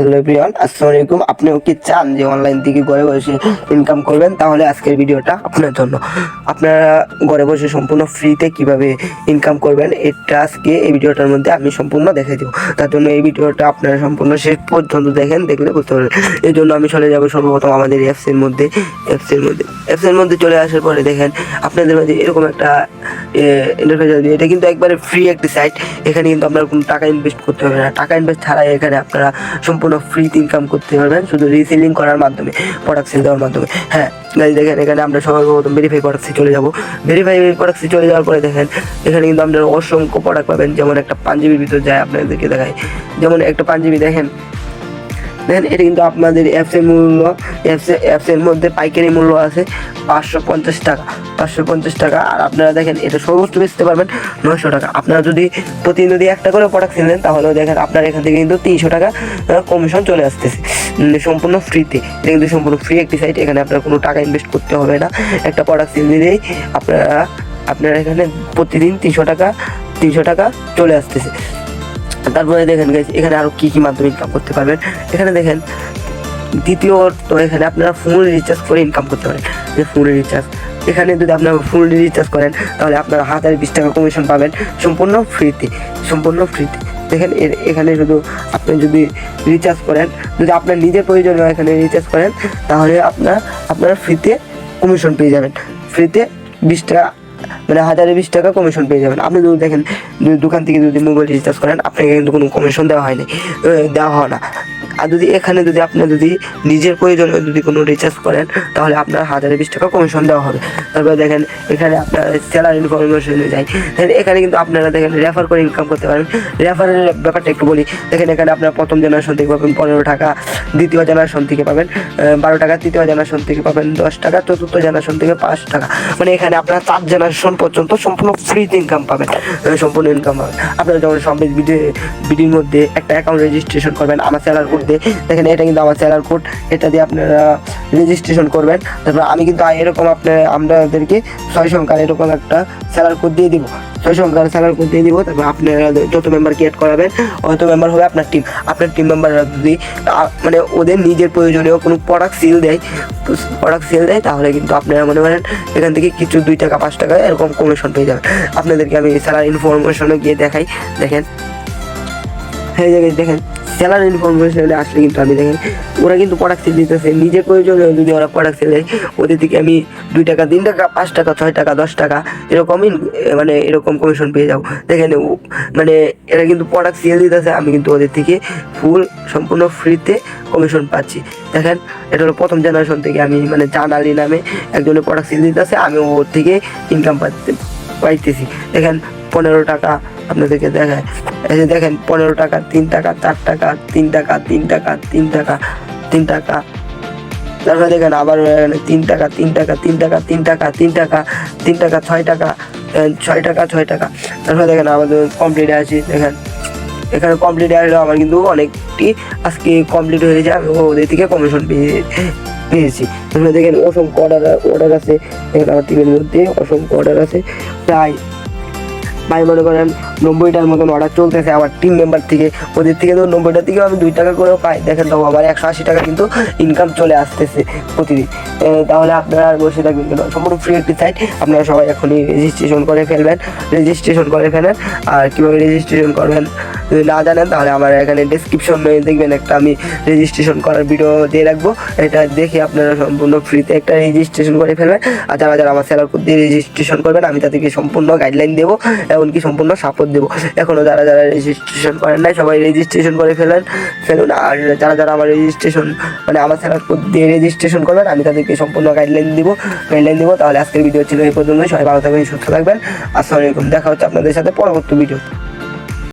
Hello everyone, আসসালামু আলাইকুম। আপনিও কি চান যে অনলাইন থেকে ঘরে বসে ইনকাম করবেন? তাহলে আজকের ভিডিওটা আপনার জন্য। আপনারা ঘরে বসে সম্পূর্ণ ফ্রিতে কীভাবে ইনকাম করবেন, এটা আজকে এই ভিডিওটার মধ্যে আমি সম্পূর্ণ দেখে দেবো। তার জন্য এই ভিডিওটা আপনারা সম্পূর্ণ শেষ পর্যন্ত দেখেন, দেখলে বুঝতে পারবেন। এই জন্য আমি চলে যাব সর্বপ্রথম আমাদের অ্যাপসের মধ্যে অ্যাপসের মধ্যে। অ্যাপসের মধ্যে চলে আসার পরে দেখেন, আপনাদের মাঝে এরকম একটা ইন্টারফেস আছে। এটা কিন্তু একবারে ফ্রি একটি সাইট এখানে কিন্তু আপনার কোনো টাকা ইনভেস্ট করতে হবে না। টাকা ইনভেস্ট ছাড়াই এখানে আপনারা সম্পূর্ণ ফ্রিতে ইনকাম করতে পারবেন, শুধু রিসেলিং করার মাধ্যমে প্রোডাক্ট সেল দেওয়ার মাধ্যমে। হ্যাঁ গাড়ি দেখেন, এখানে আমরা সর্বপ্রথম ভেরিফাই প্রোডাক্টসে চলে যাব। ভেরিফাই প্রোডাক্টসে চলে যাওয়ার পরে দেখেন, এখানে কিন্তু আপনারা অসংখ্য প্রোডাক্ট পাবেন। যেমন একটা পাঞ্জাবির ভিতরে যায়, আপনাদেরকে দেখায়। যেমন একটা পাঞ্জাবি, দেখেন দেখেন এটা কিন্তু আপনাদের অ্যাপসের মূল্য অ্যাপসে অ্যাপসের মধ্যে পাইকারি মূল্য আছে পাঁচশো পঞ্চাশ টাকা। পাঁচশো পঞ্চাশ টাকা, আর আপনারা দেখেন, এটা সর্বোচ্চ বেচতে পারবেন নয়শো টাকা। আপনারা যদি প্রতিদিন যদি একটা করে প্রোডাক্ট কিনলেন তাহলেও দেখেন আপনার এখান থেকে কিন্তু তিনশো টাকা কমিশন চলে আসতেছে। সম্পূর্ণ ফ্রিতে এটা কিন্তু সম্পূর্ণ ফ্রি একটি সাইট এখানে আপনার কোনো টাকা ইনভেস্ট করতে হবে না। একটা প্রোডাক্ট দিলেই আপনারা আপনারা এখানে প্রতিদিন তিনশো টাকা তিনশো টাকা চলে আসতেছে। তারপরে দেখেন guys, এখানে আরও কি কি মাধ্যমে ইনকাম করতে পারবেন। এখানে দেখেন দ্বিতীয়ত এখানে আপনারা ফুল রিচার্জ করে ইনকাম করতে পারেন। যে ফুল রিচার্জ এখানে যদি আপনারা ফুল রিচার্জ করেন তাহলে আপনারা হাজার বিশ টাকা কমিশন পাবেন সম্পূর্ণ ফ্রিতে সম্পূর্ণ ফ্রিতে দেখেন এখানে শুধু আপনি যদি রিচার্জ করেন যদি আপনার নিজের প্রয়োজনীয় এখানে রিচার্জ করেন তাহলে আপনার আপনারা ফ্রিতে কমিশন পেয়ে যাবেন। ফ্রিতে বিশ টাকা মানে হাজারে বিশ টাকা কমিশন পেয়ে যাবেন। আপনি যদি দেখেন দোকান থেকে যদি মোবাইল রিচার্জ করেন, আপনাকে কিন্তু কোনো কমিশন দেওয়া হয়নি। দেওয়া হয় না। আর যদি এখানে যদি আপনি যদি নিজের প্রয়োজনে যদি কোনো রিচার্জ করেন, তাহলে আপনার হাজারে বিশ টাকা কমিশন দেওয়া হবে। তারপরে দেখেন, এখানে আপনার সেলার ইনফরমেশনে দেখেন, এখানে কিন্তু আপনারা দেখেন রেফার করে ইনকাম করতে পারেন। রেফারের ব্যাপারটা একটু বলি, দেখেন, এখানে আপনার প্রথম জেনারেশন থেকে পাবেন পনেরো টাকা, দ্বিতীয় জেনারেশন থেকে পাবেন বারো টাকা, তৃতীয় জেনারেশন থেকে পাবেন দশ টাকা, চতুর্থ জেনারেশন থেকে পাঁচ টাকা। মানে এখানে আপনারা চার জেনারেশন পর্যন্ত সম্পূর্ণ ফ্রিতে ইনকাম পাবেন সম্পূর্ণ ইনকাম পাবেন। আপনারা যখন ভিডিও ভিডিওর মধ্যে একটা অ্যাকাউন্ট রেজিস্ট্রেশন করবেন, আমার স্যালার দিয়ে দেখেন এটা কিন্তু আমার স্যালার কোড এটা দিয়ে আপনারা রেজিস্ট্রেশন করবেন। তারপর আমি কিন্তু এরকম আপনার আপনাদেরকে ছয় সংখ্যার এরকম একটা স্যালার কোড দিয়ে দিব। ছয় সংখ্যার স্যালার কোড দিয়ে দিব, তারপর আপনারা যত মেম্বার ক্রিয়েট করাবেন, অত মেম্বার হবে আপনার টিম আপনার টিম মেম্বাররা যদি মানে ওদের নিজের প্রয়োজনীয় কোনো প্রোডাক্ট সেল দেয় প্রোডাক্ট সেল দেয়, তাহলে কিন্তু আপনারা মনে করেন এখান থেকে কিছু দুই টাকা, পাঁচ টাকা এরকম কমিশন পেয়ে যাবেন। আপনাদেরকে আমি স্যালার ইনফরমেশনও গিয়ে দেখাই। দেখেন যাবে দেখেন সেলার ইনফরমেশনে আসলে কিন্তু আমি দেখেন, ওরা কিন্তু প্রোডাক্ট সেল দিতেছে। নিজের প্রয়োজনে যদি ওরা প্রোডাক্ট সেল ওদের থেকে আমি দুই টাকা, তিন টাকা, পাঁচ টাকা, ছয় টাকা, দশ টাকা এরকমই মানে এরকম কমিশন পেয়ে যাব দেখেন মানে এরা কিন্তু প্রোডাক্ট সেল দিতেছে, আমি কিন্তু ওদের থেকে ফুল সম্পূর্ণ ফ্রিতে কমিশন পাচ্ছি। দেখেন, এটা হলো প্রথম জেনারেশন থেকে আমি মানে জান আলী নামে একজনের প্রোডাক্ট সেল দিতেছে, আমি ওর থেকে ইনকাম পাইতেছি। দেখেন, পনেরো টাকা আপনাদেরকে দেখায় এই যে দেখেন পনেরো টাকা তিন টাকা চার টাকা তিন টাকা তিন টাকা তিন টাকা তিন টাকা তারপরে দেখেন আবার তিন টাকা তিন টাকা তিন টাকা তিন টাকা তিন টাকা তিন টাকা ছয় টাকা ছয় টাকা ছয় টাকা তারপরে দেখেন আমাদের কমপ্লিট আছে দেখেন এখানে কমপ্লিট আসলে আমার কিন্তু অনেকটি আজকে কমপ্লিট হয়ে যায় আমি ওদের থেকে কমিশন পেয়ে পেয়েছি তারপরে দেখেন অসংখ্য অর্ডার অর্ডার আছে দেখেন আমার টিমের মধ্যে অসংখ্য অর্ডার আছে প্রায় ভাই মনে করেন নব্বইটার মতন অর্ডার চলতেছে আমার টিম মেম্বার থেকে, ওদের থেকে তো নব্বইটার থেকেও আমি দুই টাকা করেও পাই। দেখেন তো আমার একশো আশি টাকা কিন্তু ইনকাম চলে আসতেছে প্রতিদিন। তাহলে আপনারা আর বসে থাকবেন কেন? সম্পূর্ণ ফ্রি একটি সাইট আপনারা সবাই এখনই রেজিস্ট্রেশন করে ফেলবেন রেজিস্ট্রেশন করে ফেলেন, আর কীভাবে রেজিস্ট্রেশন করবেন? যদি না জানেন, তাহলে আমার এখানে ডিসক্রিপশন দেখবেন একটা আমি রেজিস্ট্রেশন করার ভিডিও দিয়ে রাখব। এটা দেখে আপনারা সম্পূর্ণ ফ্রিতে একটা রেজিস্ট্রেশন করে ফেলবেন। আর যারা যারা আমার স্যালার কোড দিয়ে রেজিস্ট্রেশন করবেন, আমি তাদেরকে সম্পূর্ণ গাইডলাইন দেবো, এমনকি সম্পূর্ণ সাপোর্ট দেবো। এখনও যারা যারা রেজিস্ট্রেশন করেন নাই, সবাই রেজিস্ট্রেশন করে ফেলেন, ফেলুন। আর যারা যারা আমার রেজিস্ট্রেশন মানে আমার স্যালার কোড দিয়ে রেজিস্ট্রেশন করবেন, আমি তাদেরকে সম্পূর্ণ গাইডলাইন দেবো গাইডলাইন দেবো। তাহলে আজকের ভিডিও ছিল এই পর্যন্ত সবাই ভালো থাকবেন, সুস্থ থাকবেন। আসসালামু আলাইকুম। দেখা হচ্ছে আপনাদের সাথে পরবর্তী ভিডিও